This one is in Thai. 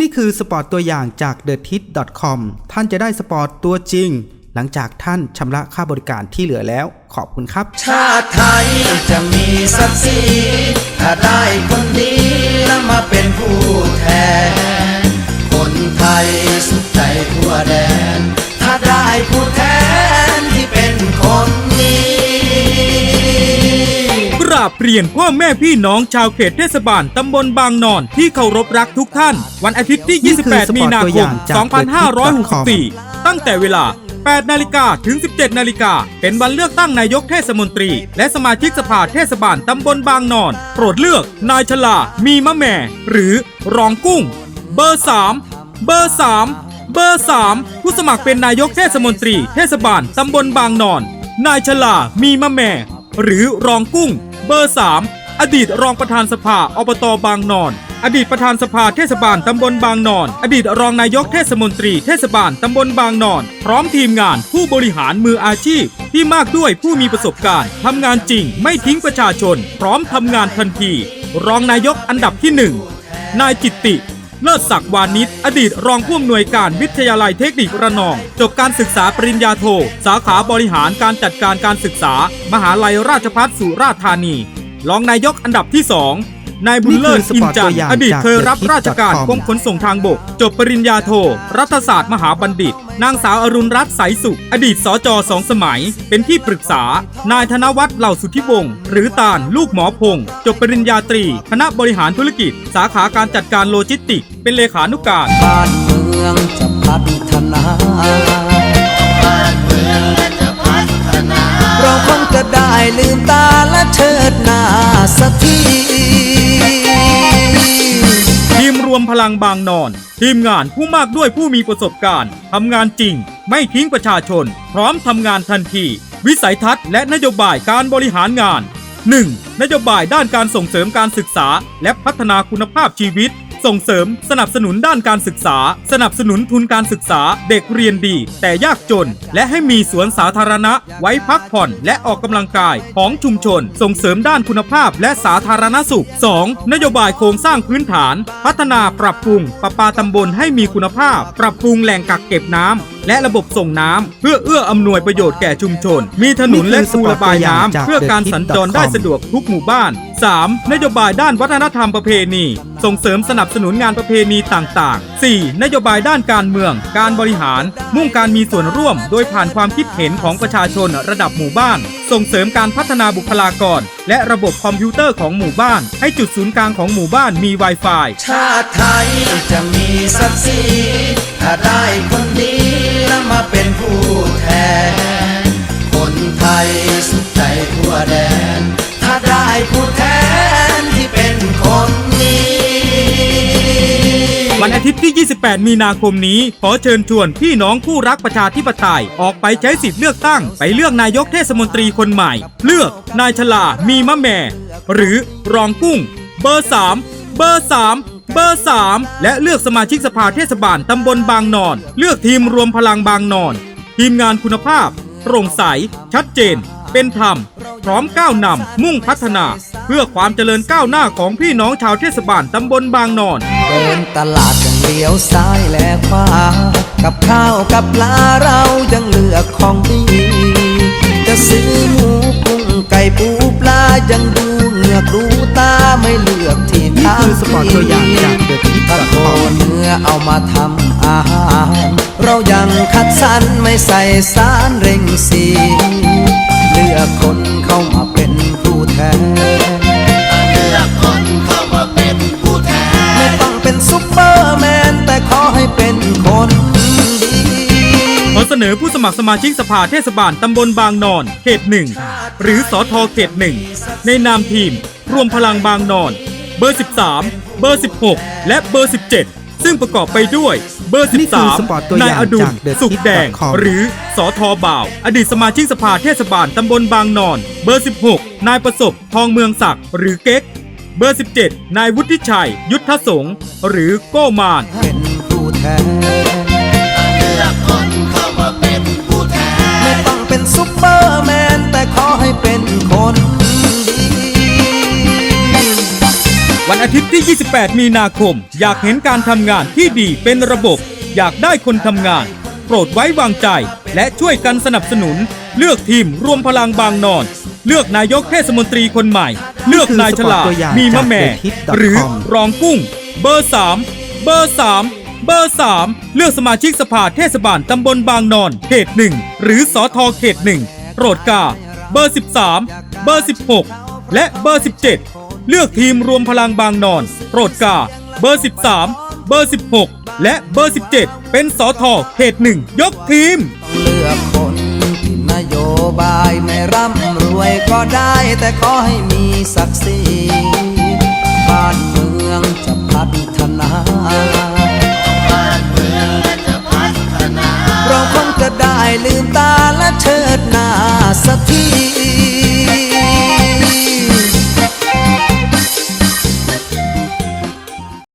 นี่คือสปอร์ตตัวอย่างจาก t h e t i t c o m ท่านจะได้สปอร์ตตัวจริง หลังจากท่านชำระค่าบริการที่เหลือแล้ว ขอบคุณครับ ชาติไทยจะมีศักดิ์ศรีถ้าได้ ราบเรียนพ่อแม่พี่น้องชาวเขตเทศบาลตำบลบางนอนที่เคารพรักทุกท่าน วันอาทิตย์ที่ นี่คือสปอร์ต28มีนาตัวคอย่มงจาก2564 ตั้งแต่เวลา 8 นาฬิกาถึง 17 นาฬิกา เป็นวันเลือกตั้งนายกเทศมนตรี และสมาชิกสภาเทศบาลตำบลบางนอน โปรดเลือก นายชลา มีมะแม่ หรือรองกุ้ง เบอร์ 3 เบอร์ 3 เบอร์ 3 ผู้สมัครเป็นนายกเทศมนตรี เทศบาลตำบลบางนอน นายชลา มีมะแม่ หรือรองกุ้ง เบอร์ 3 อดีตรองประธานสภาอบตบางนอน อดีตประธานสภาเทศบาลตำบลบางนอน อดีตรองนายกเทศมนตรีเทศบาลตำบลบางนอน พร้อมทีมงานผู้บริหารมืออาชีพ ที่มากด้วยผู้มีประสบการณ์ทำงานจริงไม่ทิ้งประชาชน พร้อมทำงานทันที รองนายกอันดับที่หนึ่งนายจิตติ เลิศศักดิ์วานิชอดีตรองผู้อำนวยการวิทยาลัยเทคนิคระนอง จบการศึกษาปริญญาโท สาขาบริหารการจัดการการศึกษา มหาลัยราชภัฏสุราษฎร์ธานี รองนายกอันดับที่สอง นายบุญเลิศนี่คือสอิปนอร์ตจัตันวทอย่างร์อดีตจากเคยรับ The Hit ราชการ com กรมขนส่งทางบก จบปริญญาโท รัฐศาสตร์มหาบัณฑิต นางสาวอรุณรัตน์ใสสุข อดีตสจสองสมัย เป็นที่ปรึกษา นายธนวัฒน์เหล่าสุทธิวงศ์หรือตาลลูกหมอพงศ์จบปริญญาตรี คณะบริหารธุรกิจ สาขาการจัดการโลจิสติกส์เป็นเลขานุการบ้านเมืองจะพัฒนา จะได้ลืมตาและเชิดหน้าสักทีทีมรวมพลังบางนอน ทีมงานผู้มากด้วยผู้มีประสบการณ์ทำงานจริง ไม่ทิ้งประชาชน พร้อมทำงานทันที วิสัยทัศน์และนโยบายการบริหารงาน 1. นโยบายด้านการส่งเสริมการศึกษา และพัฒนาคุณภาพชีวิต ส่งเสริมสนับสนุนด้านการศึกษา สนับสนุนทุนการศึกษาเด็กเรียนดี แต่ยากจน และให้มีสวนสาธารณะ ไว้พักผ่อนและออกกำลังกายของชุมชน ส่งเสริมด้านคุณภาพและสาธารณสุข 2. นโยบายโครงสร้างพื้นฐาน พัฒนาปรับปรุงประปาตำบลให้มีคุณภาพ ปรับปรุงแหล่งกักเก็บน้ำ และระบบส่งน้ำเพื่อเอื้ออำนวยประโยชน์แก่ชุมชน มีถนนและคูระบายน้ำเพื่อการสัญจรได้สะดวกทุกหมู่บ้าน 3. นโยบายด้านวัฒนธรรมประเพณี ส่งเสริมสนับสนุนงานประเพณีต่างๆ 4. นโยบายด้านการเมือง การบริหาร มุ่งการมีส่วนร่วม โดยผ่านความคิดเห็นของประชาชนระดับหมู่บ้าน ส่งเสริมการพัฒนาบุคลากร และระบบคอมพิวเตอร์ของหมู่บ้าน ให้จุดศูนย์กลางของหมู่บ้านมี Wi-Fi ชาติไทยจะมีศักดิ์ศรีถ้าได้คน สุขใจทั่วแดน ถ้าได้ผู้แทนที่เป็นคนดีวันอาทิตย์ที่ 28 มีนาคมนี้ ขอเชิญชวนพี่น้องผู้รักประชาธิปไตย ออกไปใช้สิทธิ์เลือกตั้ง ไปเลือกนายกเทศมนตรีคนใหม่ เลือกนายชลา มีมะแม่ หรือรองกุ้ง เบอร์ 3 เบอร์ 3เบอร์ 3 และเลือกสมาชิกสภาเทศบาลตำบลบางนอน เลือกทีมรวมพลังบางนอน ทีมงานคุณภาพ โปร่งใส ชัดเจน เป็นธรรม พร้อมก้าวนำมุ่งพัฒนา เพื่อความเจริญก้าวหน้าของพี่น้องชาวเทศบาลตำบลบางนอนเดินตลาดยังเลี้ยวซ้ายและขวากับข้าวกับปลาเรายังเลือกของดี จะซื้อหมูกุ้งไก่ปูปลายังดูเหงือกดูตาไม่เลือกที่นี่ทางคือสปอร์ตตัวอย่างจาก The Hit ตะโกน เนื้อเอามาทำอาหาร เรายังคัดสรรไม่ใส่สารเร่งสีเลือกคนเข้ามาเป็นผู้แทน ไม่ต้องเป็นซุปเปอร์แมน แต่ขอให้เป็นคนดีขอเสนอผู้สมัครสมาชิกสภาเทศบาลตำบลบางนอน เขตหนึ่งหรือสอทอเขตหนึ่งในนามทีม รวมพลังบางนอน บอร์ 13 เบอร์ 16 และเบอร์ 17 ซึ่งประกอบไปด้วยเบอร์ นี่คือสปอร์ตตัวอ13นายย่างอดุลจาก The สุขแดง Hit.com หรือสอทอบ่าว อดีตสมาชิกสภาเทศบาลตำบลบางนอน เบอร์ 16 นายประสบทองเมืองศักดิ์หรือเก๊ก เบอร์ 17 นายวุฒิชัย ยุทธสงฆ์หรือโก้มาน เป็นผู้แทนไม่ต้องเป็นซุปเปอร์แมนแต่ขอให้เป็นคนดีวัน อาทิตย์ที่ 28 มีนาคม อยากเห็นการทำงานที่ดีเป็นระบบ อยากได้คนทำงาน โปรดไว้วางใจ และช่วยกันสนับสนุน เลือกทีมรวมพลังบางนอน เลือกนายกเทศมนตรีคนใหม่ เลือกนายฉลาดตัวอย่างมีมะแม่จาก TheTip.com หรือรองกุ้ง เบอร์ 3 เบอร์ 3เบอร์ 3 เลือกสมาชิกสภาเทศบาลตำบลบางนอน เขต 1 หรือสอทอเขต 1 โปรดกา เบอร์ 13 เบอร์ 16 และเบอร์ 17 เลือกทีมรวมพลังบางนอน โปรดกา เบอร์ 13 เบอร์ 16 และเบอร์ 17 เป็นสอทอเขต1ยกทีม ต้องเลือกคนที่นโยบายไม่ร่ำรวยก็ได้แต่ขอให้มีศักดิ์ศรีบ้านเมืองจะพัฒนา เราคงจะได้ลืมตาและเชิดหน้าสักที